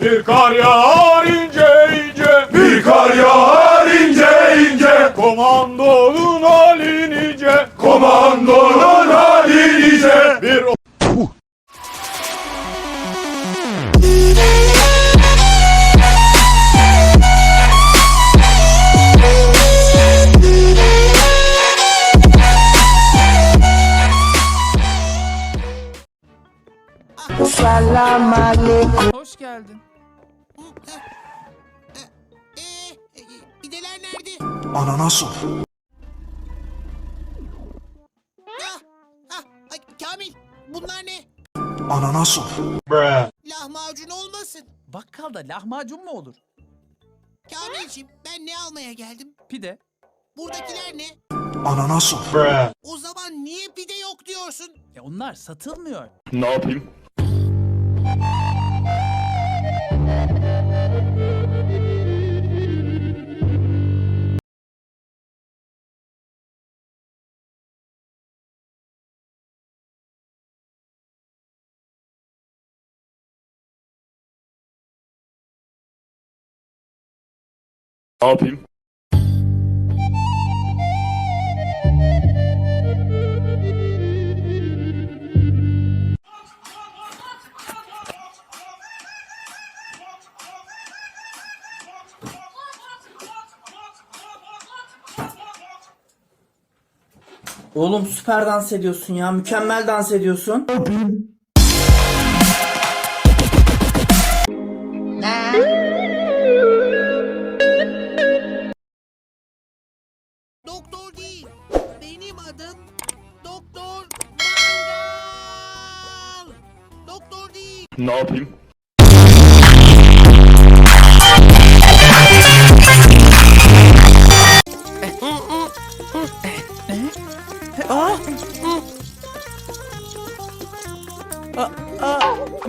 Bir kar yağar ince ince. Bir kar yağar ince ince. Komandonun hali nice. Komandonun hali nice. Bir o- Hoş geldin. Ee, pideler nerede? Ananas ol. Ah, ah, ay, Kamil, bunlar ne? Ananas ol. Lahmacun olmasın. Bakkalda lahmacun mu olur? Kamilciğim, ben ne almaya geldim? Pide. Buradakiler ne? Ananas ol. O zaman niye pide yok diyorsun? E onlar satılmıyor. Ne yapayım? Yapayım? Oğlum süper dans ediyorsun ya. Mükemmel dans ediyorsun. Adım Doktor Mangal. Doktor değil. Ne yapayım?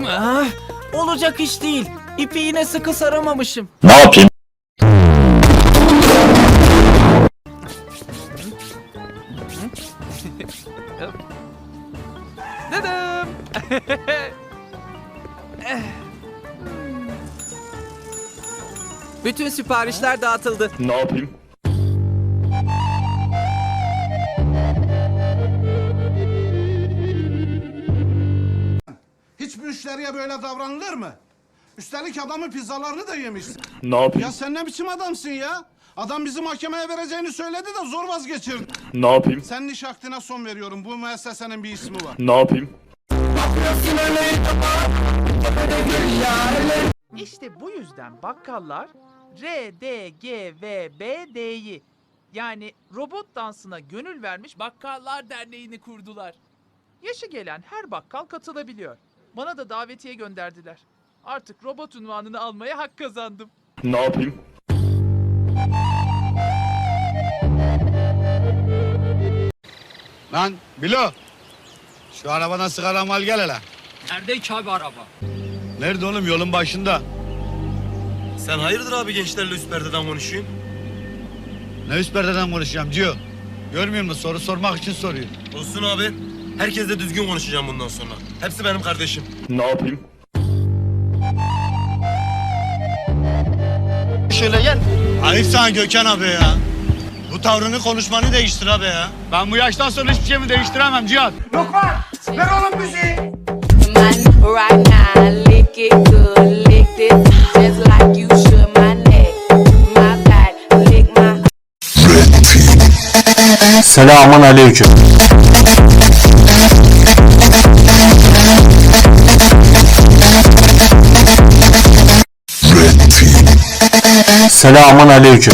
Ah, olacak iş değil. İpi yine sıkı saramamışım. Ne yapayım? Dedim. Bütün siparişler dağıtıldı. Ne yapayım? Hiç müşteriye böyle davranılır mı? Üstelik adamın pizzalarını da yemişsin. Ne yapayım? Ya sen ne biçim adamsın ya? Adam bizi mahkemeye vereceğini söyledi de zor vazgeçirdi. Ne yapayım? Senin iş hakkına son veriyorum. Bu müessesenin bir ismi var. Ne yapayım? İşte bu yüzden bakkallar R, D, G, V, B, D'yi yani robot dansına gönül vermiş Bakkallar Derneği'ni kurdular. Yaşı gelen her bakkal katılabiliyor. Bana da davetiye gönderdiler. Artık robot unvanını almaya hak kazandım. Ne yapayım? Lan Bilo. Şu arabadan sigara mal gel hele. Nerede ki abi araba? Nerede oğlum yolun başında? Sen hayırdır abi gençlerle üst perdeden konuşuyorsun? Ne üst perdeden konuşacağım Cio? Görmüyor musun? Soru sormak için soruyor. Olsun abi. Herkesle düzgün konuşacağım bundan sonra. Hepsi benim kardeşim. Ne yapayım? Şöyle gel. Ayıp sana Gökhan abi ya. Bu tavrını konuşmanı değiştir abi ya. Ben bu yaştan sonra hiçbir şeyimi değiştiremem Cihat. man right now. Lick it good, lick this just like you should my neck, my back, lick my. Selamun aleyküm. Selamun aleyküm.